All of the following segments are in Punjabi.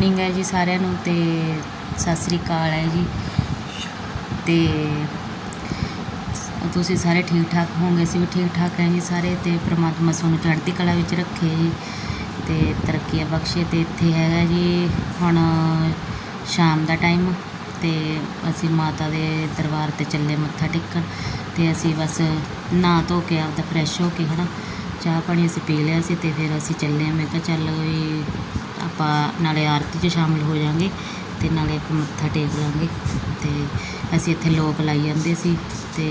ਹੈਲੋ ਮਾਰਨਿੰਗ ਹੈ ਜੀ ਸਾਰਿਆਂ ਨੂੰ ਤੇ ਸਤਿ ਸ੍ਰੀ ਅਕਾਲ ਹੈ ਜੀ। ਤੇ ਤੁਸੀਂ ਸਾਰੇ ਠੀਕ ਠਾਕ ਹੋਵੋਗੇ? ਅਸੀਂ ਵੀ ਠੀਕ ਠਾਕ ਹੈ ਜੀ ਸਾਰੇ ਤੇ ਪ੍ਰਮਾਤਮਾ ਤੁਹਾਨੂੰ ਚੜ੍ਹਦੀ ਕਲਾ ਵਿੱਚ ਰੱਖੇ ਜੀ ਤੇ ਤਰੱਕੀਆਂ ਬਖਸ਼ੇ ਤੇ ਇੱਥੇ ਹੈਗਾ ਜੀ ਹੁਣ ਸ਼ਾਮ ਦਾ ਟਾਈਮ ਤੇ ਅਸੀਂ ਮਾਤਾ ਦੇ ਦਰਬਾਰ ਤੇ ਚੱਲੇ ਮੱਥਾ ਟੇਕਣ ਤੇ ਅਸੀਂ ਬਸ ਨਹਾ ਧੋ ਕੇ ਆਪਦਾ ਫਰੈਸ਼ ਹੋ ਕੇ ਹਨਾ ਚਾਹ ਪਾਣੀ ਅਸੀਂ ਪੀ ਲਿਆ ਸੀ ਤੇ ਫਿਰ ਅਸੀਂ ਚੱਲੇ ਮੈਂ ਕਿਹਾ ਚੱਲ ਵੀ ਆਪਾਂ ਨਾਲੇ ਆਰਤੀ 'ਚ ਸ਼ਾਮਿਲ ਹੋ ਜਾਾਂਗੇ ਤੇ ਨਾਲੇ ਆਪਾਂ ਮੱਥਾ ਟੇਕ ਲਾਂਗੇ ਤੇ ਅਸੀਂ ਇੱਥੇ ਲੋਕ ਲਾਈ ਜਾਂਦੇ ਸੀ ਤੇ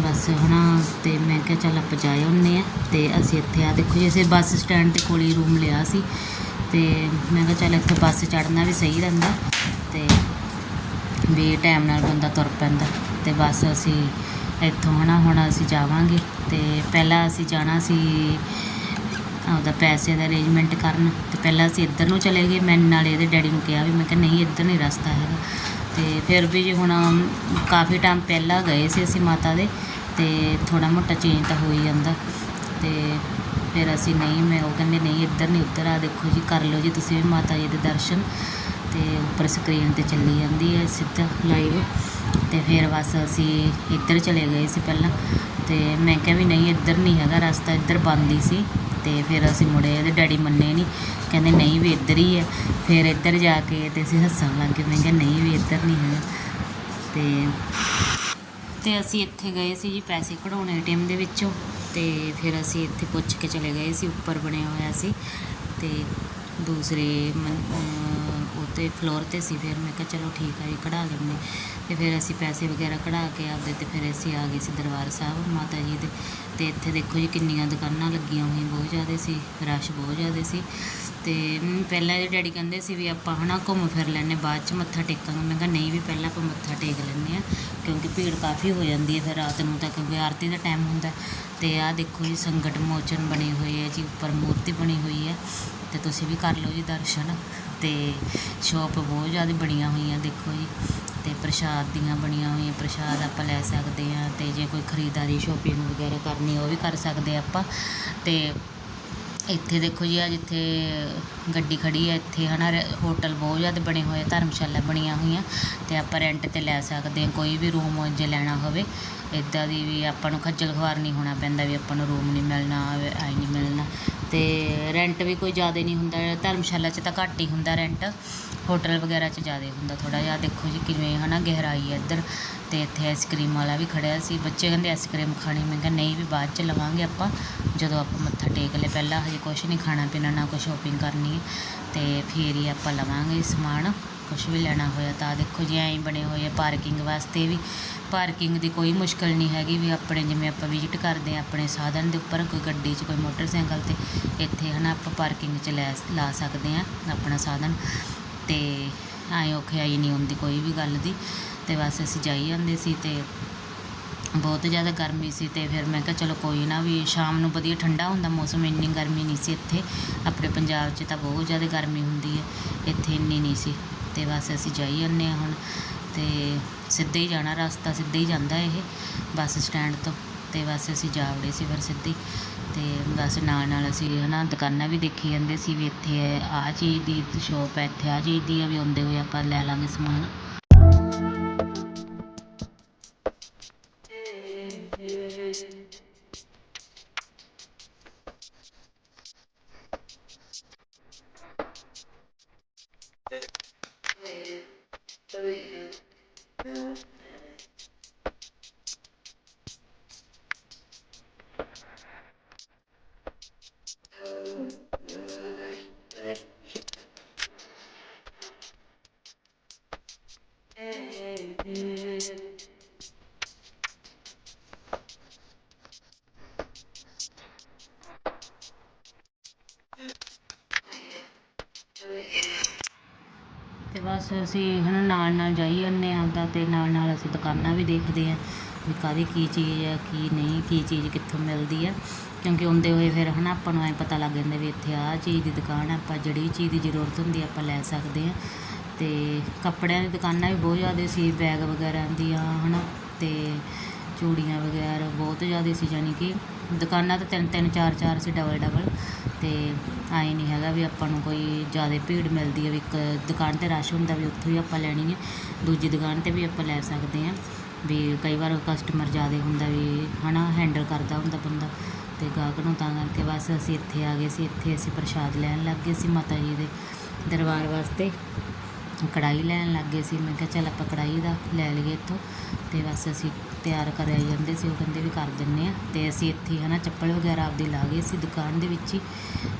ਬਸ ਹਨਾ, ਤੇ ਮੈਂ ਕਿਹਾ ਚੱਲ ਆਪਾਂ ਜਾ ਆਉਂਦੇ ਆ ਤੇ ਅਸੀਂ ਇੱਥੇ ਆ ਦੇਖੋ ਜੀ, ਅਸੀਂ ਬੱਸ ਸਟੈਂਡ ਦੇ ਕੋਲ ਹੀ ਰੂਮ ਲਿਆ ਸੀ ਤੇ ਮੈਂ ਕਿਹਾ ਚੱਲ ਇੱਥੇ ਬੱਸ ਚੜ੍ਹਨਾ ਵੀ ਸਹੀ ਰਹਿੰਦਾ ਤੇ ਵੀ ਟਾਈਮ ਨਾਲ ਬੰਦਾ ਤੁਰ ਪੈਂਦਾ ਤੇ ਬਸ ਅਸੀਂ ਇੱਥੋਂ ਹਨਾ, ਹੁਣ ਅਸੀਂ ਜਾਵਾਂਗੇ ਤੇ ਪਹਿਲਾਂ ਅਸੀਂ ਜਾਣਾ ਸੀ ਆਪਦਾ ਪੈਸੇ ਦਾ ਅਰੇਂਜਮੈਂਟ ਕਰਨ ਤੇ ਪਹਿਲਾਂ ਅਸੀਂ ਇੱਧਰ ਨੂੰ ਚਲੇ ਗਏ। ਮੈਂ ਨਾਲੇ ਇਹਦੇ ਡੈਡੀ ਨੂੰ ਕਿਹਾ ਵੀ ਮੈਂ ਕਿਹਾ ਨਹੀਂ, ਇੱਧਰ ਨਹੀਂ ਰਸਤਾ ਹੈਗਾ। ਤੇ ਫਿਰ ਵੀ ਜੀ ਹੁਣ ਕਾਫੀ ਟਾਈਮ ਪਹਿਲਾਂ ਗਏ ਸੀ ਅਸੀਂ ਮਾਤਾ ਦੇ ਤੇ ਥੋੜਾ ਮੋਟਾ ਚੇਂਜ ਤਾਂ ਹੋ ਹੀ ਜਾਂਦਾ। ਤੇ ਫਿਰ ਅਸੀਂ ਨਹੀਂ, ਮੈਂ ਉਹ ਕਹਿੰਦੇ ਨਹੀਂ, ਇੱਧਰ ਨਹੀਂ, ਉੱਧਰ ਆ ਦੇਖੋ ਜੀ, ਕਰ ਲਓ ਜੀ ਤੁਸੀਂ ਵੀ ਮਾਤਾ ਜੀ ਦੇ ਦਰਸ਼ਨ। ਤੇ ਉੱਪਰ ਸਕਰੀਨ ਤੇ ਚੱਲੀ ਜਾਂਦੀ ਹੈ ਸਿੱਧਾ ਲਾਈਵ ਤੇ ਫਿਰ ਬਸ ਅਸੀਂ ਇੱਧਰ ਚਲੇ ਗਏ ਸੀ ਪਹਿਲਾਂ। ਤੇ ਮੈਂ ਕਿਹਾ ਵੀ ਨਹੀਂ, ਇੱਧਰ ਨਹੀਂ ਹੈਗਾ ਰਸਤਾ, ਇੱਧਰ ਬੰਦ ਹੀ ਸੀ। ਤੇ ਫਿਰ ਅਸੀਂ ਮੁੜੇ ਇਹਦੇ ਡੈਡੀ ਮੰਨੇ ਨਹੀਂ ਕਹਿੰਦੇ ਨਹੀਂ ਵੀ ਇੱਧਰ ਹੀ ਹੈ ਫਿਰ ਇੱਧਰ ਜਾ ਕੇ ਤੇ ਅਸੀਂ ਹੱਸਣ ਲੱਗ ਗਏ। ਮੈਂ ਕਿਹਾ ਨਹੀਂ ਵੀ ਇੱਧਰ ਨਹੀਂ ਹੈਗਾ। ਤੇ ਤੇ ਅਸੀਂ ਇੱਥੇ ਗਏ ਸੀ ਜੀ ਪੈਸੇ ਕਢਾਉਣ ਏਟੀਐਮ ਦੇ ਵਿੱਚੋਂ। ਤੇ ਫਿਰ ਅਸੀਂ ਇੱਥੇ ਪੁੱਛ ਕੇ ਚਲੇ ਗਏ ਸੀ। ਉੱਪਰ ਬਣਿਆ ਹੋਇਆ ਸੀ। ਤੇ ਦੂਸਰੇ ਉੱਤੇ ਫਲੋਰ ਤੇ ਸੀ, ਫਿਰ ਮੈਂ ਕਿਹਾ ਚਲੋ ਠੀਕ ਆ ਜੀ ਕਢਾ ਲੈਂਦੇ। ਤੇ ਫਿਰ ਅਸੀਂ ਪੈਸੇ ਵਗੈਰਾ ਕਢਾ ਕੇ ਆਪਦੇ ਤੇ ਫਿਰ ਅਸੀਂ ਆ ਗਏ ਸੀ ਦਰਬਾਰ ਸਾਹਿਬ ਮਾਤਾ ਜੀ ਦੇ। ਤੇ ਇੱਥੇ ਦੇਖੋ ਜੀ ਕਿੰਨੀਆਂ ਦੁਕਾਨਾਂ ਲੱਗੀਆਂ ਹੋਈਆਂ, ਬਹੁਤ ਜ਼ਿਆਦਾ ਸੀ, ਰਸ਼ ਬਹੁਤ ਜ਼ਿਆਦਾ ਸੀ। ਤੇ ਪਹਿਲਾਂ ਇਹਦੇ ਡੈਡੀ ਕਹਿੰਦੇ ਸੀ ਵੀ ਆਪਾਂ ਹਨਾ ਘੁੰਮ ਫਿਰ ਲੈਂਦੇ, ਬਾਅਦ ਚ ਮੱਥਾ ਟੇਕਾਂਗੇ। ਮੈਂ ਕਿਹਾ ਨਹੀਂ ਵੀ ਪਹਿਲਾਂ ਆਪਾਂ ਮੱਥਾ ਟੇਕ ਲੈਂਦੇ ਆ ਕਿਉਂਕਿ ਭੀੜ ਕਾਫੀ ਹੋ ਜਾਂਦੀ ਹੈ ਫਿਰ ਰਾਤ ਨੂੰ ਤਾਂ, ਕਿਉਂਕਿ ਆਰਤੀ ਦਾ ਟਾਈਮ ਹੁੰਦਾ। ਤੇ ਆਹ ਦੇਖੋ ਜੀ ਸੰਕਟ ਮੋਚਨ ਬਣੀ ਹੋਈ ਹੈ ਜੀ, ਉੱਪਰ ਮੂਰਤੀ ਬਣੀ ਹੋਈ ਹੈ। ਤੇ ਤੁਸੀਂ ਵੀ ਕਰ ਲਓ ਜੀ ਦਰਸ਼ਨ। ਅਤੇ ਸ਼ੋਪ ਬਹੁਤ ਜ਼ਿਆਦਾ ਬਣੀਆਂ ਹੋਈਆਂ, ਦੇਖੋ ਜੀ। ਅਤੇ ਪ੍ਰਸ਼ਾਦ ਦੀਆਂ ਬਣੀਆਂ ਹੋਈਆਂ, ਪ੍ਰਸ਼ਾਦ ਆਪਾਂ ਲੈ ਸਕਦੇ ਹਾਂ ਅਤੇ ਜੇ ਕੋਈ ਖਰੀਦਦਾਰੀ ਸ਼ੋਪਿੰਗ ਵਗੈਰਾ ਕਰਨੀ, ਉਹ ਵੀ ਕਰ ਸਕਦੇ ਆਪਾਂ। ਅਤੇ ਇੱਥੇ ਦੇਖੋ ਜੀ, ਆ ਜਿੱਥੇ ਗੱਡੀ ਖੜੀ ਹੈ ਇੱਥੇ ਹਨਾ, ਰ- ਹੋਟਲ ਬਹੁਤ ਜ਼ਿਆਦਾ ਬਣੇ ਹੋਏ ਧਰਮਸ਼ਾਲਾ ਬਣੀਆਂ ਹੋਈਆਂ, ਤੇ ਆਪਾਂ ਰੈਂਟ ਤੇ ਲੈ ਸਕਦੇ ਹਾਂ, ਕੋਈ ਵੀ ਰੂਮ ਜੇ ਲੈਣਾ ਹੋਵੇ ਇੱਦਾਂ ਦੀ ਵੀ ਆਪਾਂ ਨੂੰ ਖੱਜਲ ਖੁਆਰ ਨਹੀਂ ਹੋਣਾ ਪੈਂਦਾ ਵੀ ਆਪਾਂ ਨੂੰ ਰੂਮ ਨਹੀਂ ਮਿਲਣਾ ਆਈ ਨਹੀਂ ਮਿਲਣਾ, ਤੇ ਰੈਂਟ ਵੀ ਕੋਈ ਜ਼ਿਆਦਾ ਨਹੀਂ ਹੁੰਦਾ, ਧਰਮਸ਼ਾਲਾ 'ਚ ਤਾਂ ਘੱਟ ਹੀ ਹੁੰਦਾ ਰੈਂਟ ਹੋਟਲ ਵਗੈਰਾ 'ਚ ਜ਼ਿਆਦਾ ਹੁੰਦਾ ਥੋੜਾ ਜਿਹਾ, ਦੇਖੋ ਜੀ ਕਿਵੇਂ ਹਨਾ ਗਹਿਰਾਈ ਹੈ ਇੱਧਰ, ਤੇ ਇੱਥੇ ਆਈਸਕ੍ਰੀਮ ਵਾਲਾ ਵੀ ਖੜਿਆ ਸੀ, ਬੱਚੇ ਕਹਿੰਦੇ ਆਈਸਕ੍ਰੀਮ ਖਾਣੀ, ਮੈਂ ਕਿਹਾ ਨਹੀਂ ਵੀ ਬਾਅਦ 'ਚ ਲਵਾਂਗੇ ਆਪਾਂ, ਜਦੋਂ ਆਪਾਂ ਮੱਥਾ ਟੇਕ ਲਏ, ਪਹਿਲਾਂ ਹਜੇ ਕੁਛ ਨਹੀਂ, ਖਾਣਾ ਪੀਣਾ ਨਾ ਕੋਈ ਸ਼ੋਪਿੰਗ ਕਰਨੀ ਹੈ। ਤੇ ਫਿਰ ਹੀ ਆਪਾਂ ਲਵਾਂਗੇ ਸਮਾਨ। ਕੁਛ ਵੀ ਲੈਣਾ ਹੋਇਆ ਤਾਂ ਦੇਖੋ ਜੀ, ਐਂ ਬਣੇ ਹੋਏ ਆ ਪਾਰਕਿੰਗ ਵਾਸਤੇ ਵੀ। ਪਾਰਕਿੰਗ ਦੀ ਕੋਈ ਮੁਸ਼ਕਲ ਨਹੀਂ ਹੈਗੀ ਵੀ ਆਪਣੇ ਜਿਵੇਂ ਆਪਾਂ ਵਿਜ਼ਿਟ ਕਰਦੇ ਹਾਂ, ਆਪਣੇ ਸਾਧਨ ਦੇ ਉੱਪਰ ਕੋਈ ਗੱਡੀ 'ਚ, ਕੋਈ ਮੋਟਰਸਾਈਕਲ ਤੇ ਇੱਥੇ ਹਨਾ ਆਪਾਂ ਪਾਰਕਿੰਗ 'ਚ ਲੈ ਲਾ ਸਕਦੇ ਹਾਂ ਆਪਣਾ ਸਾਧਨ। ਤੇ ਐਂ ਔਖਿਆਈ ਨਹੀਂ ਹੁੰਦੀ ਕੋਈ ਵੀ ਗੱਲ ਦੀ। ਤੇ ਬਸ ਅਸੀਂ ਜਾਈ ਜਾਂਦੇ ਸੀ ਤੇ ਬਹੁਤ ਜ਼ਿਆਦਾ ਗਰਮੀ ਸੀ ਅਤੇ ਫਿਰ ਮੈਂ ਕਿਹਾ ਚਲੋ ਕੋਈ ਨਾ ਵੀ ਸ਼ਾਮ ਨੂੰ ਵਧੀਆ ਠੰਡਾ ਹੁੰਦਾ ਮੌਸਮ, ਇੰਨੀ ਗਰਮੀ ਨਹੀਂ ਸੀ ਇੱਥੇ। ਆਪਣੇ ਪੰਜਾਬ 'ਚ ਤਾਂ ਬਹੁਤ ਜ਼ਿਆਦਾ ਗਰਮੀ ਹੁੰਦੀ ਹੈ, ਇੱਥੇ ਇੰਨੀ ਨਹੀਂ ਸੀ। ਅਤੇ ਬਸ ਅਸੀਂ ਜਾਈ ਜਾਂਦੇ ਹਾਂ ਹੁਣ ਅਤੇ ਸਿੱਧੇ ਹੀ ਜਾਣਾ ਰਸਤਾ, ਸਿੱਧੇ ਹੀ ਜਾਂਦਾ ਇਹ ਬੱਸ ਸਟੈਂਡ ਤੋਂ। ਅਤੇ ਬਸ ਅਸੀਂ ਜਾ ਵੜੇ ਸੀ ਫਿਰ ਸਿੱਧੇ। ਹੀ। ਤੇ ਬਸ ਨਾਲ ਨਾਲ ਅਸੀਂ ਨਾ ਦੁਕਾਨਾਂ ਵੀ ਦੇਖੀ ਜਾਂਦੇ ਸੀ ਵੀ ਇੱਥੇ ਆਹ ਚੀਜ਼ ਦੀ, ਸ਼ੋਪ ਹੈ ਇੱਥੇ ਆਹ ਚੀਜ਼ ਦੀ, ਆ ਵੀ ਆਉਂਦੇ ਹੋਏ ਆਪਾਂ ਲੈ ਲਵਾਂਗੇ ਸਮਾਨ। ਅਸੀਂ ਹੈ ਨਾ ਨਾਲ ਨਾਲ ਜਾਈ ਜਾਂਦੇ ਹਾਂ ਆਪਦਾ ਅਤੇ ਨਾਲ ਨਾਲ ਅਸੀਂ ਦੁਕਾਨਾਂ ਵੀ ਦੇਖਦੇ ਹਾਂ ਵੀ ਕਾਹਦੀ ਕੀ ਚੀਜ਼ ਹੈ, ਕੀ ਨਹੀਂ, ਕੀ ਚੀਜ਼ ਕਿੱਥੋਂ ਮਿਲਦੀ ਹੈ। ਕਿਉਂਕਿ ਆਉਂਦੇ ਹੋਏ ਫਿਰ ਹੈ ਨਾ ਆਪਾਂ ਨੂੰ ਐਂ ਪਤਾ ਲੱਗ ਜਾਂਦਾ ਵੀ ਇੱਥੇ ਆਹ ਚੀਜ਼ ਦੀ ਦੁਕਾਨ ਹੈ, ਆਪਾਂ ਜਿਹੜੀ ਚੀਜ਼ ਦੀ ਜ਼ਰੂਰਤ ਹੁੰਦੀ ਆਪਾਂ ਲੈ ਸਕਦੇ ਹਾਂ। ਅਤੇ ਕੱਪੜਿਆਂ ਦੀ ਦੁਕਾਨਾਂ ਵੀ ਬਹੁਤ ਜ਼ਿਆਦਾ ਸੀ, ਬੈਗ ਵਗੈਰਾ ਦੀਆਂ ਹੈ ਨਾ ਅਤੇ ਚੂੜੀਆਂ ਵਗੈਰਾ ਬਹੁਤ ਜ਼ਿਆਦਾ ਸੀ ਜਾਣੀ ਕਿ ਦੁਕਾਨਾਂ ਤਾਂ ਤਿੰਨ ਤਿੰਨ, ਚਾਰ ਚਾਰ ਸੀ ਡਬਲ ਡਬਲ ਅਤੇ ਐਂ ਨਹੀਂ ਹੈਗਾ ਵੀ ਆਪਾਂ ਨੂੰ ਕੋਈ ਜ਼ਿਆਦਾ ਭੀੜ ਮਿਲਦੀ ਹੈ ਵੀ ਇੱਕ ਦੁਕਾਨ ਤੇ ਰਸ਼ ਹੁੰਦਾ ਵੀ ਉੱਥੋਂ ਹੀ ਆਪਾਂ ਲੈਣੀ ਹੈ। ਦੂਜੀ ਦੁਕਾਨ ਤੇ ਵੀ ਆਪਾਂ ਲੈ ਸਕਦੇ ਹਾਂ ਵੀ ਕਈ ਵਾਰ ਕਸਟਮਰ ਜ਼ਿਆਦਾ ਹੁੰਦਾ ਵੀ ਹੈ ਨਾ ਹੈਂਡਲ ਕਰਦਾ ਹੁੰਦਾ ਬੰਦਾ ਅਤੇ ਗਾਹਕ ਨੂੰ ਤਾਂ ਕਰਕੇ ਬਸ ਅਸੀਂ ਇੱਥੇ ਆ ਗਏ ਸੀ, ਇੱਥੇ ਅਸੀਂ ਪ੍ਰਸ਼ਾਦ ਲੈਣ ਲੱਗ ਗਏ ਸੀ ਮਾਤਾ ਜੀ ਦੇ ਦਰਬਾਰ ਵਾਸਤੇ। ਕੜਾਈ ਲੈਣ ਲੱਗ ਗਏ ਸੀ। ਮੈਂ ਕਿਹਾ ਚੱਲ ਆਪਾਂ ਕੜਾਈ ਦਾ ਲੈ ਲਈਏ ਇੱਥੋਂ। ਤੇ ਬਸ ਅਸੀਂ ਤਿਆਰ ਕਰਾਈ ਜਾਂਦੇ ਸੀ। ਉਹ ਕਹਿੰਦੇ ਵੀ ਕਰ ਦਿੰਨੇ ਆ। ਤੇ ਅਸੀਂ ਇੱਥੇ ਹੀ ਹਨਾ ਚੱਪਲ ਵਗੈਰਾ ਆਪਦੀ ਲਾ ਗਏ ਸੀ ਦੁਕਾਨ ਦੇ ਵਿੱਚ ਹੀ।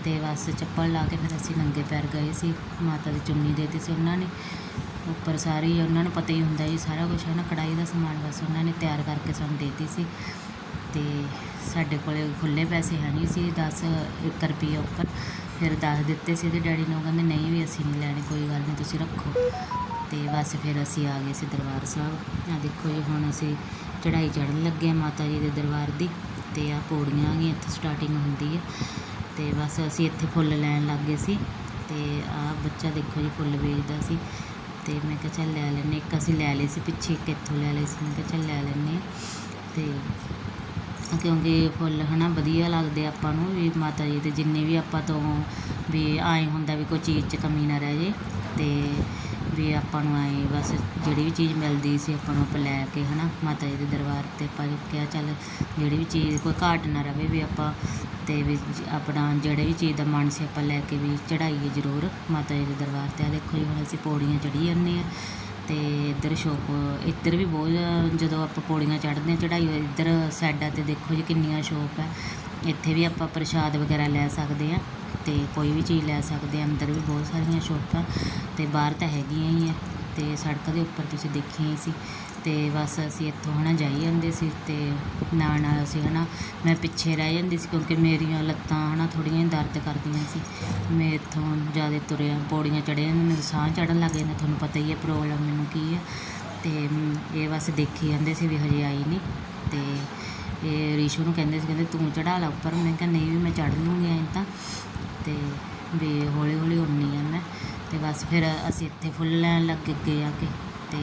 ਤੇ ਬਸ ਚੱਪਲ ਲਾ ਕੇ ਫਿਰ ਅਸੀਂ ਨੰਗੇ ਪੈਰ ਗਏ ਸੀ। ਮਾਤਾ ਦੀ ਚੁੰਨੀ ਦੇਤੀ ਸੀ ਉਹਨਾਂ ਨੇ। ਉੱਪਰ ਸਾਰੀ ਉਹਨਾਂ ਨੂੰ ਪਤਾ ਹੀ ਹੁੰਦਾ ਜੀ ਸਾਰਾ ਕੁਝ ਹੈ ਨਾ ਕੜਾਈ ਦਾ ਸਮਾਨ ਬਸ ਉਹਨਾਂ ਨੇ ਤਿਆਰ ਕਰਕੇ ਸਾਨੂੰ ਦੇਤੀ ਸੀ। ਤੇ ਸਾਡੇ ਕੋਲੇ ਖੁੱਲੇ ਪੈਸੇ ਹੈ ਨਹੀਂ ਸੀ। 10 ਇੱਕ ਰੁਪਈਏ ਉੱਪਰ। ਫਿਰ ਦੱਸ ਦਿੱਤੇ ਸੀ ਤੇ ਡੈਡੀ ਨੂੰ, ਕਹਿੰਦੇ ਨਹੀਂ ਵੀ ਅਸੀਂ ਨਹੀਂ ਲੈਣੇ, ਕੋਈ ਗੱਲ ਨਹੀਂ, ਤੁਸੀਂ ਰੱਖੋ। ਤੇ ਬਸ ਫਿਰ ਅਸੀਂ ਆ ਗਏ ਸੀ ਦਰਬਾਰ ਸਾਹਿਬ। ਆ ਦੇਖੋ ਜੀ, ਹੁਣ ਅਸੀਂ ਚੜ੍ਹਾਈ ਚੜ੍ਹਨ ਲੱਗੇ ਹਾਂ ਮਾਤਾ ਜੀ ਦੇ ਦਰਬਾਰ ਦੀ, ਤੇ ਆ ਪੌੜੀਆਂ ਆ ਗਈਆਂ ਇੱਥੇ ਸਟਾਰਟਿੰਗ ਹੁੰਦੀ ਹੈ ਤੇ ਬਸ ਅਸੀਂ ਇੱਥੇ ਫੁੱਲ ਲੈਣ ਲੱਗ ਗਏ ਸੀ, ਤੇ ਆ ਬੱਚਾ ਦੇਖੋ ਜੀ, ਫੁੱਲ ਵੇਚਦਾ ਸੀ। ਤੇ ਮੈਂ ਕਿਹਾ ਚੱਲ ਲੈ ਲੈਨੇ ਇੱਕ ਅਸੀਂ ਲੈ ਲਈ ਸੀ ਪਿੱਛੇ, ਇੱਕ ਇੱਥੋਂ ਲੈ ਲਈ ਸੀ। ਮੈਂ ਕਿਹਾ ਚੱਲ ਲੈ ਲੈਨੇ ਆ ਤੇ ਕਿਉਂਕਿ ਫੁੱਲ ਹੈ ਨਾ ਵਧੀਆ ਲੱਗਦੇ ਆਪਾਂ ਨੂੰ ਵੀ ਮਾਤਾ ਜੀ ਦੇ ਜਿੰਨੇ ਵੀ ਆਪਾਂ ਤੋਂ ਵੀ ਆਏ ਹੁੰਦਾ ਵੀ ਕੋਈ ਚੀਜ਼ 'ਚ ਕਮੀ ਨਾ ਰਹਿ ਜੇ ਅਤੇ ਵੀ ਆਪਾਂ ਨੂੰ ਆਏ ਬਸ ਜਿਹੜੀ ਵੀ ਚੀਜ਼ ਮਿਲਦੀ ਸੀ ਆਪਾਂ ਨੂੰ ਆਪਾਂ ਲੈ ਕੇ ਹੈ ਨਾ ਮਾਤਾ ਜੀ ਦੇ ਦਰਬਾਰ ਤੇ ਆਪਾਂ ਕਿਹਾ ਚੱਲ ਜਿਹੜੀ ਵੀ ਚੀਜ਼ ਕੋਈ ਘਾਟ ਨਾ ਰਵੇ ਵੀ ਆਪਾਂ ਅਤੇ ਵੀ ਆਪਣਾ ਜਿਹੜੇ ਵੀ ਚੀਜ਼ ਦਾ ਮਨ ਸੀ ਆਪਾਂ ਲੈ ਕੇ ਵੀ ਚੜਾਈਏ ਜ਼ਰੂਰ ਮਾਤਾ ਜੀ ਦੇ ਦਰਬਾਰ ਤੇ। ਆ ਦੇਖੋ ਜੀ ਹੁਣ ਅਸੀਂ ਪੌੜੀਆਂ ਚੜ੍ਹੀ ਜਾਂਦੇ ਹਾਂ। ਅਤੇ ਇੱਧਰ ਸ਼ੋਪ, ਇੱਧਰ ਵੀ ਬਹੁਤ, ਜਦੋਂ ਆਪਾਂ ਪੌੜੀਆਂ ਚੜ੍ਹਦੇ ਹਾਂ, ਚੜ੍ਹਾਈ ਹੋਈ, ਇੱਧਰ ਸਾਈਡਾਂ ਤੇ ਦੇਖੋ ਜੀ ਕਿੰਨੀਆਂ ਸ਼ੋਪ ਹੈ। ਇੱਥੇ ਵੀ ਆਪਾਂ ਪ੍ਰਸ਼ਾਦ ਵਗੈਰਾ ਲੈ ਸਕਦੇ ਹਾਂ ਅਤੇ ਕੋਈ ਵੀ ਚੀਜ਼ ਲੈ ਸਕਦੇ ਹਾਂ। ਅੰਦਰ ਵੀ ਬਹੁਤ ਸਾਰੀਆਂ ਸ਼ੋਪਾਂ ਅਤੇ ਬਾਹਰ ਤਾਂ ਹੈਗੀਆਂ ਹੀ ਹੈ ਅਤੇ ਸੜਕ ਦੇ ਉੱਪਰ ਤੁਸੀਂ ਦੇਖੀਆਂ ਹੀ ਸੀ। ਅਤੇ ਬਸ ਅਸੀਂ ਇੱਥੋਂ ਹੈ ਨਾ ਜਾਈ ਜਾਂਦੇ ਸੀ ਅਤੇ ਨਾਲ ਨਾਲ ਅਸੀਂ ਹੈ ਨਾ ਮੈਂ ਪਿੱਛੇ ਰਹਿ ਜਾਂਦੀ ਸੀ ਕਿਉਂਕਿ ਮੇਰੀਆਂ ਲੱਤਾਂ ਹੈ ਨਾ ਥੋੜ੍ਹੀਆਂ ਜਿਹੀਆਂ ਦਰਦ ਕਰਦੀਆਂ ਸੀ। ਮੈਂ ਇੱਥੋਂ ਜ਼ਿਆਦਾ ਤੁਰਿਆ, ਪੌੜੀਆਂ ਚੜ੍ਹਿਆ ਮੈਨੂੰ ਸਾਹ ਚੜ੍ਹਨ ਲੱਗ ਜਾਂਦਾ, ਤੁਹਾਨੂੰ ਪਤਾ ਹੀ ਹੈ ਪ੍ਰੋਬਲਮ ਮੈਨੂੰ ਕੀ ਹੈ। ਅਤੇ ਇਹ ਬਸ ਦੇਖੀ ਜਾਂਦੇ ਸੀ ਵੀ ਹਜੇ ਆਈ ਨਹੀਂ ਅਤੇ ਇਹ ਰੀਸ਼ੂ ਨੂੰ ਕਹਿੰਦੇ ਸੀ, ਕਹਿੰਦੇ ਤੂੰ ਚੜਾ ਲਾ ਉੱਪਰ। ਮੈਂ ਕਿਹਾ ਨਹੀਂ ਵੀ ਮੈਂ ਚੜ੍ਹ ਲੂੰਗੀ ਐਂ ਤਾਂ। ਤੇ ਵੀ ਹੌਲੀ ਹੌਲੀ ਉੜਨੀ ਆ ਮੈਂ। ਤੇ ਬਸ ਫਿਰ ਅਸੀਂ ਇੱਥੇ ਫੁੱਲ ਲੈਣ ਲੱਗ ਗਏ ਆ ਕੇ। ਤੇ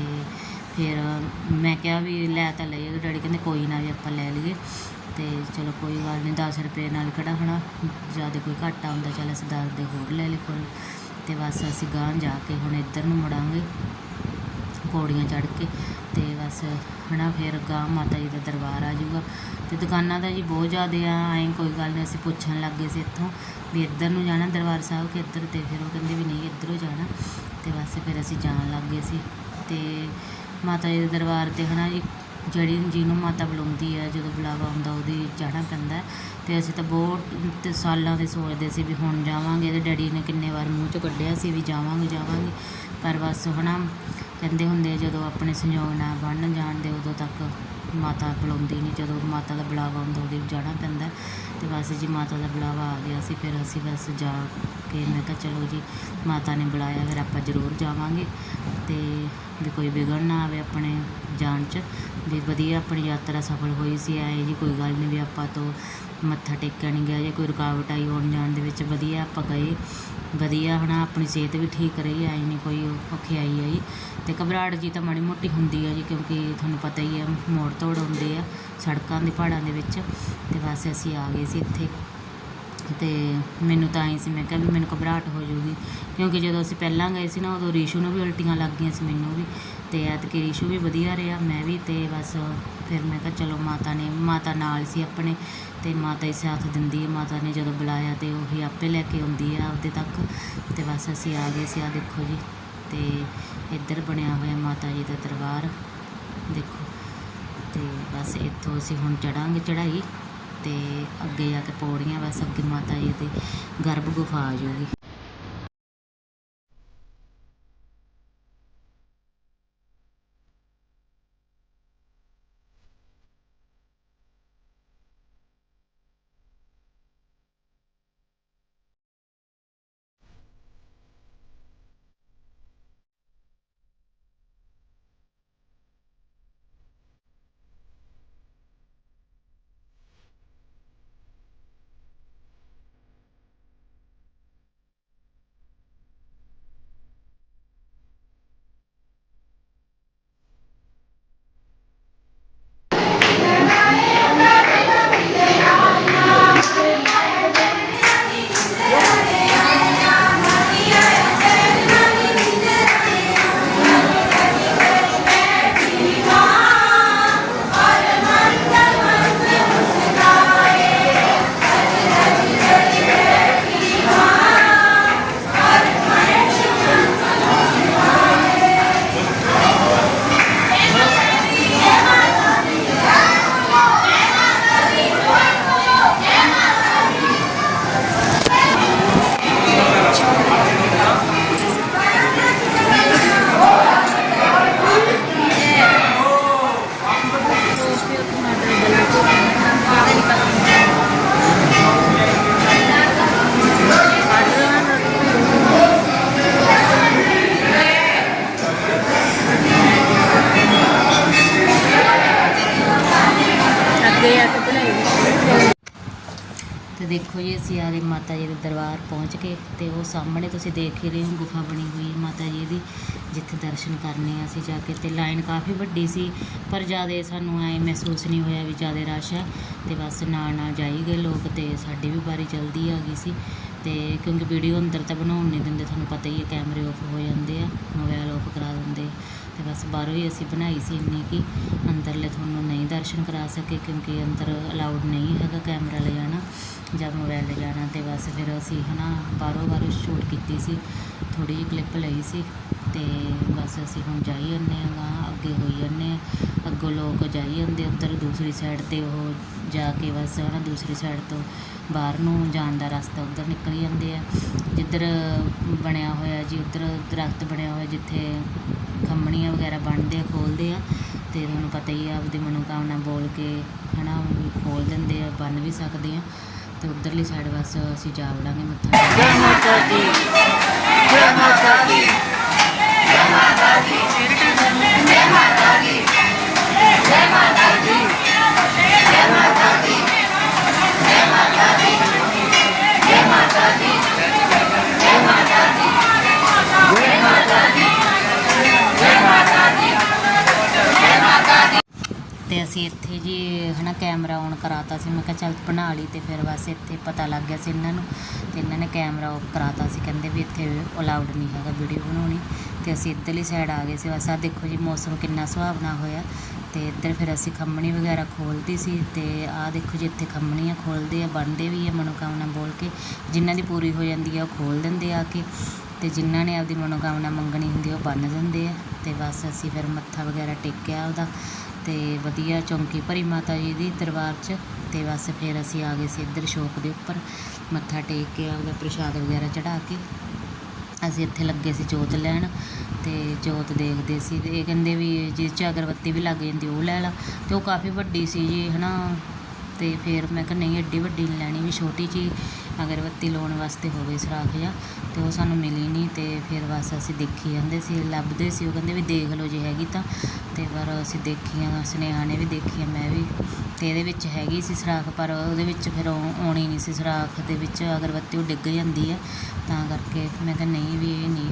ਫਿਰ ਮੈਂ ਕਿਹਾ ਵੀ ਲੈ ਤਾਂ ਲਈਏ, ਡੈਡੀ ਕਹਿੰਦੇ ਕੋਈ ਨਾ ਵੀ ਆਪਾਂ ਲੈ ਲਈਏ। ਅਤੇ ਚਲੋ ਕੋਈ ਗੱਲ ਨਹੀਂ ਦਸ ਰੁਪਏ ਨਾਲ ਕਿਹੜਾ ਹੈ ਨਾ ਜ਼ਿਆਦਾ ਕੋਈ ਘਾਟਾ ਹੁੰਦਾ ਚੱਲ ਅਸੀਂ 10 ਦੇ ਹੋਰ ਲੈ ਲਏ ਫੁੱਲ। ਅਤੇ ਬਸ ਅਸੀਂ ਗਾਂ ਜਾ ਕੇ ਹੁਣ ਇੱਧਰ ਨੂੰ ਮੁੜਾਂਗੇ, ਪੌੜੀਆਂ ਚੜ੍ਹ ਕੇ। ਅਤੇ ਬਸ ਹਨਾ, ਫਿਰ ਗਾਂ ਮਾਤਾ ਜੀ ਦਾ ਦਰਬਾਰ ਆ ਜਾਊਗਾ। ਅਤੇ ਦੁਕਾਨਾਂ ਦਾ ਜੀ ਬਹੁਤ ਜ਼ਿਆਦਾ ਆ, ਐਂ ਕੋਈ ਗੱਲ ਨਹੀਂ ਅਸੀਂ ਪੁੱਛਣ ਲੱਗ ਗਏ ਸੀ ਇੱਥੋਂ ਵੀ ਇੱਧਰ ਨੂੰ ਜਾਣਾ ਦਰਬਾਰ ਸਾਹਿਬ ਕਿ ਇੱਧਰ? ਅਤੇ ਫਿਰ ਉਹ ਕਹਿੰਦੇ ਵੀ ਨਹੀਂ, ਇੱਧਰੋਂ ਜਾਣਾ। ਅਤੇ ਬਸ ਫਿਰ ਅਸੀਂ ਜਾਣ ਲੱਗ ਗਏ ਸੀ। ਅਤੇ ਮਾਤਾ ਜੀ ਦੇ ਦਰਬਾਰ ਤੇ ਹਨਾ ਜੀ ਜਿਹੜੀ ਜਿਹਨੂੰ ਮਾਤਾ ਬੁਲਾਉਂਦੀ ਹੈ ਜਦੋਂ ਬੁਲਾਵਾ ਹੁੰਦਾ ਉਹਦੀ ਜਾਣਾ ਪੈਂਦਾ। ਅਤੇ ਅਸੀਂ ਤਾਂ ਬਹੁਤ ਸਾਲਾਂ ਦੇ ਸੋਚਦੇ ਸੀ ਵੀ ਹੁਣ ਜਾਵਾਂਗੇ ਤੇ ਡੈਡੀ ਨੇ ਕਿੰਨੇ ਵਾਰ ਮੂੰਹ ਚੋਂ ਕੱਢਿਆ ਸੀ ਵੀ ਜਾਵਾਂਗੇ ਜਾਵਾਂਗੇ। ਪਰ ਬਸ ਹੈ ਨਾ ਕਹਿੰਦੇ ਹੁੰਦੇ ਜਦੋਂ ਆਪਣੇ ਸੰਯੋਗ ਨਾ ਬਣ ਜਾਣ ਦੇ ਉਦੋਂ ਤੱਕ ਮਾਤਾ ਬੁਲਾਉਂਦੀ ਨਹੀਂ ਜਦੋਂ ਮਾਤਾ ਦਾ ਬੁਲਾਵਾ ਹੁੰਦਾ ਉਹਦੇ ਜਾਣਾ ਪੈਂਦਾ। ਅਤੇ ਬਸ ਜੀ ਮਾਤਾ ਦਾ ਬੁਲਾਵਾ ਆ ਗਿਆ ਸੀ, ਫਿਰ ਅਸੀਂ ਬਸ ਜਾ ਕੇ ਮੈਂ ਕਿਹਾ ਚਲੋ ਜੀ, ਮਾਤਾ ਨੇ ਬੁਲਾਇਆ, ਫਿਰ ਆਪਾਂ ਜ਼ਰੂਰ ਜਾਵਾਂਗੇ। ਅਤੇ ਵੀ ਕੋਈ ਵਿਗੜ ਨਾ ਆਵੇ ਆਪਣੇ ਜਾਣ 'ਚ, ਵੀ ਵਧੀਆ ਆਪਣੀ ਯਾਤਰਾ ਸਫਲ ਹੋਈ ਸੀ, ਆਏ ਜੀ ਕੋਈ ਗੱਲ ਨਹੀਂ ਵੀ ਆਪਾਂ ਤੋਂ ਮੱਥਾ ਟੇਕਿਆ ਨਹੀਂ ਗਿਆ, ਜਾਂ ਕੋਈ ਰੁਕਾਵਟ ਆਈ ਆਉਣ ਜਾਣ ਦੇ ਵਿੱਚ, ਵਧੀਆ ਆਪਾਂ ਗਏ। ਵਧੀਆ ਹੈ ਨਾ ਆਪਣੀ ਸਿਹਤ ਵੀ ਠੀਕ ਰਹੀ, ਆਈ ਨਹੀਂ ਕੋਈ ਔਖਿਆਈ ਆਈ ਅਤੇ ਘਬਰਾਹਟ ਜੀ ਤਾਂ ਮਾੜੀ ਮੋਟੀ ਹੁੰਦੀ ਆ ਜੀ, ਕਿਉਂਕਿ ਤੁਹਾਨੂੰ ਪਤਾ ਹੀ ਹੈ ਮੋੜ ਤੋੜ ਹੁੰਦੇ ਆ ਸੜਕਾਂ ਦੇ ਪਹਾੜਾਂ ਦੇ ਵਿੱਚ। ਅਤੇ ਬਸ ਅਸੀਂ ਆ ਗਏ ਸੀ ਇੱਥੇ। ਅਤੇ ਮੈਨੂੰ ਤਾਂ ਐਂ ਸੀ, ਮੈਂ ਕਿਹਾ ਵੀ ਮੈਨੂੰ ਘਬਰਾਹਟ ਹੋ ਜਾਊਗੀ। ਕਿਉਂਕਿ ਜਦੋਂ ਅਸੀਂ ਪਹਿਲਾਂ ਗਏ ਸੀ ਨਾ, ਉਦੋਂ ਰੀਸ਼ੂ ਨੂੰ ਵੀ ਉਲਟੀਆਂ ਲੱਗ ਗਈਆਂ ਸੀ ਮੈਨੂੰ ਵੀ। ਅਤੇ ਐਤਕੀ ਰੀਸ਼ੂ ਵੀ ਵਧੀਆ ਰਿਹਾ, ਮੈਂ ਵੀ ਅਤੇ ਬਸ ਫਿਰ ਮੈਂ ਕਿਹਾ ਚਲੋ ਮਾਤਾ ਨੇ, ਮਾਤਾ ਨਾਲ ਸੀ ਆਪਣੇ ਅਤੇ ਮਾਤਾ ਹੀ ਸਾਥ ਦਿੰਦੀ ਹੈ। ਮਾਤਾ ਨੇ ਜਦੋਂ ਬੁਲਾਇਆ ਤੇ ਉਹੀ ਆਪੇ ਲੈ ਕੇ ਆਉਂਦੀ ਹੈ ਆਪਦੇ ਤੱਕ। ਅਤੇ ਬਸ ਅਸੀਂ ਆ ਗਏ ਸੀ ਆ ਦੇਖੋ ਜੀ। ਅਤੇ ਇੱਧਰ ਬਣਿਆ ਹੋਇਆ ਮਾਤਾ ਜੀ ਦਾ ਦਰਬਾਰ, ਦੇਖੋ। ਅਤੇ ਬਸ ਇੱਥੋਂ ਅਸੀਂ ਹੁਣ ਚੜਾਂਗੇ ਚੜ੍ਹਾਈ। ਅਤੇ ਅੱਗੇ ਜਾ ਕੇ ਪੌੜੀਆਂ ਬਸ ਅੱਗੇ ਮਾਤਾ ਜੀ ਦੇ ਗਰਭ ਗੁਫਾ ਆ ਜਾਊਗੀ। ਸਾਹਮਣੇ ਤੁਸੀਂ ਦੇਖ ਹੀ ਰਹੇ ਹੋ, ਗੁਫਾ ਬਣੀ ਹੋਈ ਹੈ ਮਾਤਾ ਜੀ ਦੀ ਜਿੱਥੇ ਦਰਸ਼ਨ ਕਰਨੇ ਆ ਅਸੀਂ ਜਾ ਕੇ ਤੇ ਲਾਈਨ ਕਾਫੀ ਵੱਡੀ ਸੀ, ਪਰ ਜ਼ਿਆਦਾ ਸਾਨੂੰ ਐ ਮਹਿਸੂਸ ਨਹੀਂ ਹੋਇਆ ਵੀ ਜ਼ਿਆਦਾ ਰਸ਼ ਹੈ ਤੇ ਬਸ ਨਾਲ ਨਾਲ ਜਾਈ ਗਏ ਲੋਕ ਤੇ ਸਾਡੀ ਵੀ ਵਾਰੀ ਜਲਦੀ ਆ ਗਈ ਸੀ ਤੇ ਕਿਉਂਕਿ ਵੀਡੀਓ ਅੰਦਰ ਤਾਂ ਬਣਾਉਣ ਨਹੀਂ ਦਿੰਦੇ, ਤੁਹਾਨੂੰ ਪਤਾ ਹੀ ਹੈ ਕੈਮਰੇ ਆਫ ਹੋ ਜਾਂਦੇ ਆ ਮੋਬਾਈਲ ਆਫ ਕਰਾ ਦਿੰਦੇ। ਤੇ ਬਸ ਬਾਹਰੋਂ ਹੀ ਅਸੀਂ ਬਣਾਈ ਸੀ ਇੰਨੀ ਕਿ ਅੰਦਰਲੇ ਤੁਹਾਨੂੰ ਨਹੀਂ ਦਰਸ਼ਨ ਕਰਾ ਸਕੇ ਕਿਉਂਕਿ ਅੰਦਰ ਅਲਾਉਡ ਨਹੀਂ ਹੈਗਾ ਕੈਮਰਾ ਲੈ ਜਾਣਾ ਜਾਂ ਮੋਬਾਈਲ ਲਿਜਾਣਾ ਤੇ ਬਸ ਫਿਰ ਅਸੀਂ ਹਨਾ ਬਾਹਰੋਂ ਬਾਹਰੋਂ ਸ਼ੂਟ ਕੀਤੀ ਸੀ ਥੋੜੀ ਜਿਹੀ ਕਲਿੱਪ ਲਈ ਸੀ ਤੇ ਬਸ ਅਸੀਂ ਹੁਣ ਜਾਈ ਜਾਂਦੇ ਹਾਂ ਅਗਾਂਹ ਅੱਗੇ ਹੋਈ ਜਾਂਦੇ ਹਾਂ, ਅੱਗੋਂ ਲੋਕ ਜਾਈ ਜਾਂਦੇ ਉੱਧਰ ਦੂਸਰੀ ਸਾਈਡ ਤੇ ਉਹ ਜਾ ਕੇ ਬਸ ਹਨਾ ਦੂਸਰੀ ਸਾਈਡ ਤੋਂ ਬਾਹਰ ਨੂੰ ਜਾਣ ਦਾ ਰਸਤਾ ਉੱਧਰ ਨਿਕਲ ਜਾਂਦੇ ਆ, ਜਿੱਧਰ ਬਣਿਆ ਹੋਇਆ ਜੀ ਉੱਧਰ ਦਰਖਤ ਬਣਿਆ ਹੋਇਆ ਜਿੱਥੇ ਖੰਮਣੀਆਂ ਵਗੈਰਾ ਬਣਦੇ ਆ ਖੋਲਦੇ ਆ ਤੇ ਤੁਹਾਨੂੰ ਪਤਾ ਹੀ ਆ, ਆਪਦੀ ਮਨੋਕਾਮਨਾ ਬੋਲ ਕੇ, ਹਨਾ ਖੋਲ ਦਿੰਦੇ ਆ ਬਣ ਵੀ ਸਕਦੇ ਆ ਤੇ ਉਧਰਲੀ ਸਾਈਡ ਬਸ ਅਸੀਂ ਜਾ ਵੜਾਂਗੇ ਮੱਥਾ ਜੈ ਮਾਤਾ ਦੀ, ਜੈ ਚੱਲ ਤੇ ਫਿਰ ਬਸ ਇੱਥੇ ਪਤਾ ਲੱਗ ਗਿਆ ਸੀ ਇਹਨਾਂ ਨੂੰ ਤੇ ਇਹਨਾਂ ਨੇ ਕੈਮਰਾ ਆਫ ਕਰਾਤਾ ਸੀ, ਕਹਿੰਦੇ ਵੀ ਇੱਥੇ ਅਲਾਉਡ ਨਹੀਂ ਹੈਗਾ ਵੀਡੀਓ ਬਣਾਉਣੀ ਤੇ ਅਸੀਂ ਇੱਧਰਲੀ ਸਾਈਡ ਆ ਗਏ ਸੀ। ਬਸ ਆਹ ਦੇਖੋ ਜੀ ਮੌਸਮ ਕਿੰਨਾ ਸੁਹਾਵਣਾ ਹੋਇਆ ਤੇ ਇੱਧਰ ਫਿਰ ਅਸੀਂ ਖੰਮਣੀ ਵਗੈਰਾ ਖੋਲ੍ਹਤੀ ਸੀ ਤੇ ਆਹ ਦੇਖੋ ਜੀ ਇੱਥੇ ਖੰਮਣੀਆਂ ਖੋਲਦੇ ਆ, ਬਣਦੇ ਵੀ ਆ ਮਨੋਕਾਮਨਾ ਬੋਲ ਕੇ। ਜਿਨ੍ਹਾਂ ਦੀ ਪੂਰੀ ਹੋ ਜਾਂਦੀ ਆ ਉਹ ਖੋਲ੍ਹ ਦਿੰਦੇ ਆ ਕੇ ਤੇ ਜਿਨ੍ਹਾਂ ਨੇ ਆਪਦੀ ਮਨੋਕਾਮਨਾ ਮੰਗਣੀ ਹੁੰਦੀ ਉਹ ਬੰਨ੍ਹ ਦਿੰਦੇ ਆ ਤੇ ਬਸ ਅਸੀਂ ਫਿਰ ਮੱਥਾ ਵਗੈਰਾ ਟੇਕਿਆ ਉਹਦਾ ਅਤੇ ਵਧੀਆ ਚੌਂਕੀ ਭਰੀ ਮਾਤਾ ਜੀ ਦੀ ਦਰਬਾਰ 'ਚ ਅਤੇ ਬਸ ਫਿਰ ਅਸੀਂ ਆ ਗਏ ਸੀ ਇੱਧਰ ਸ਼ੋਪ ਦੇ ਉੱਪਰ, ਮੱਥਾ ਟੇਕ ਕੇ ਆਪਦਾ ਪ੍ਰਸ਼ਾਦ ਵਗੈਰਾ ਚੜ੍ਹਾ ਕੇ। ਅਸੀਂ ਇੱਥੇ ਲੱਗੇ ਸੀ ਜੋਤ ਲੈਣ ਅਤੇ ਜੋਤ ਦੇਖਦੇ ਸੀ ਅਤੇ ਇਹ ਕਹਿੰਦੇ ਵੀ ਜਿਸ 'ਚ ਅਗਰਬੱਤੀ ਵੀ ਲੱਗ ਜਾਂਦੀ ਉਹ ਲੈ ਲਾ। ਅਤੇ ਉਹ ਕਾਫੀ ਵੱਡੀ ਸੀ ਜੀ ਹੈ ਨਾ ਅਤੇ ਫਿਰ ਮੈਂ ਕਿਹਾ ਨਹੀਂ, ਐਡੀ ਵੱਡੀ ਨਹੀਂ ਲੈਣੀ, ਵੀ ਛੋਟੀ ਜਿਹੀ ਅਗਰਬੱਤੀ ਲਾਉਣ ਵਾਸਤੇ ਹੋਵੇ ਸੁਰਾਖ ਜਿਹਾ ਅਤੇ ਉਹ ਸਾਨੂੰ ਮਿਲੀ ਨਹੀਂ ਅਤੇ ਫਿਰ ਬਸ ਅਸੀਂ ਦੇਖੀ ਜਾਂਦੇ ਸੀ, ਲੱਭਦੇ ਸੀ। ਉਹ ਕਹਿੰਦੇ ਵੀ ਦੇਖ ਲਓ ਜੇ ਹੈਗੀ ਤਾਂ। ਅਤੇ ਪਰ ਅਸੀਂ ਦੇਖੀਆਂ ਸੁਨੇਹਾ ਨੇ ਵੀ ਦੇਖੀਆਂ ਮੈਂ ਵੀ। ਅਤੇ ਇਹਦੇ ਵਿੱਚ ਹੈਗੀ ਸੀ ਸੁਰਾਖ ਪਰ ਉਹਦੇ ਵਿੱਚ ਫਿਰ ਆਉ- ਆਉਣੀ ਨਹੀਂ ਸੀ ਸੁਰਾਖ ਦੇ ਵਿੱਚ। ਅਗਰਬੱਤੀ ਉਹ ਡਿੱਗ ਜਾਂਦੀ ਹੈ ਤਾਂ ਕਰਕੇ ਮੈਂ ਕਿਹਾ ਨਹੀਂ ਵੀ ਇਹ ਨਹੀਂ।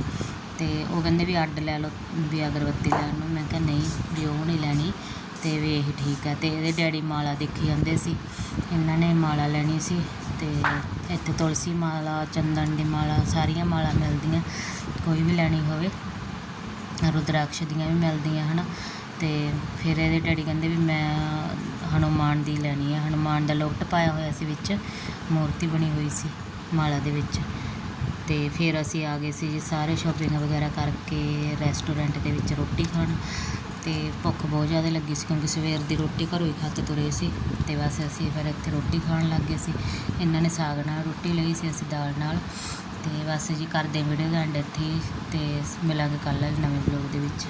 ਅਤੇ ਉਹ ਕਹਿੰਦੇ ਵੀ ਅੱਡ ਲੈ ਲਓ ਵੀ ਅਗਰਬੱਤੀ ਲੈਣ ਨੂੰ। ਮੈਂ ਕਿਹਾ ਨਹੀਂ ਵੀ ਉਹ ਨਹੀਂ ਲੈਣੀ, ਤੇ ਵੀ ਇਹ ਠੀਕ ਹੈ ਤੇ ਇਹਦੇ ਡੈਡੀ ਮਾਲਾ ਦੇਖੀ ਜਾਂਦੇ ਸੀ। ਇਹਨਾਂ ਨੇ ਮਾਲਾ ਲੈਣੀ ਸੀ। ਤੇ ਇੱਥੇ ਤੁਲਸੀ ਮਾਲਾ ਚੰਦਨ ਦੀ ਮਾਲਾ, ਸਾਰੀਆਂ ਮਾਲਾ ਮਿਲਦੀਆਂ। ਕੋਈ ਵੀ ਲੈਣੀ ਹੋਵੇ, ਰੁਦਰਾਕਸ਼ ਦੀਆਂ ਵੀ ਮਿਲਦੀਆਂ, ਹਨਾ। ਤੇ ਫਿਰ ਇਹਦੇ ਡੈਡੀ ਕਹਿੰਦੇ ਵੀ ਮੈਂ ਹਨੂਮਾਨ ਦੀ ਲੈਣੀ ਹੈ ਹਨੂਮਾਨ ਦਾ ਲੋਕਟ ਪਾਇਆ ਹੋਇਆ ਸੀ ਵਿੱਚ, ਮੂਰਤੀ ਬਣੀ ਹੋਈ ਸੀ ਮਾਲਾ ਦੇ ਵਿੱਚ। ਤੇ ਫਿਰ ਅਸੀਂ ਆ ਗਏ ਸੀ ਜੀ, ਸਾਰੇ ਸ਼ਾਪਿੰਗ ਵਗੈਰਾ ਕਰਕੇ ਰੈਸਟੋਰੈਂਟ ਦੇ ਵਿੱਚ ਰੋਟੀ ਖਾਣ। ਤੇ ਭੁੱਖ ਬਹੁਤ ਜ਼ਿਆਦਾ ਲੱਗੀ ਸੀ ਕਿਉਂਕਿ ਸਵੇਰ ਦੀ ਰੋਟੀ ਘਰੋਂ ਹੀ ਖਾ ਕੇ ਤੁਰੇ ਸੀ ਤੇ ਬਸ ਅਸੀਂ ਫਿਰ ਇੱਥੇ ਰੋਟੀ ਖਾਣ ਲੱਗ ਗਏ ਸੀ। ਇਹਨਾਂ ਨੇ ਸਾਗ ਨਾਲ ਰੋਟੀ ਲਈ ਸੀ, ਅਸੀਂ ਦਾਲ ਨਾਲ ਤੇ ਬਸ ਜੀ ਕਰਦੇ ਵੀਡੀਓ ਦਾ ਐਂਡ ਇੱਥੇ ਹੀ ਤੇ ਮਿਲਾਂਗੇ ਕੱਲ੍ਹ ਨਵੇਂ ਬਲੌਗ ਦੇ ਵਿੱਚ।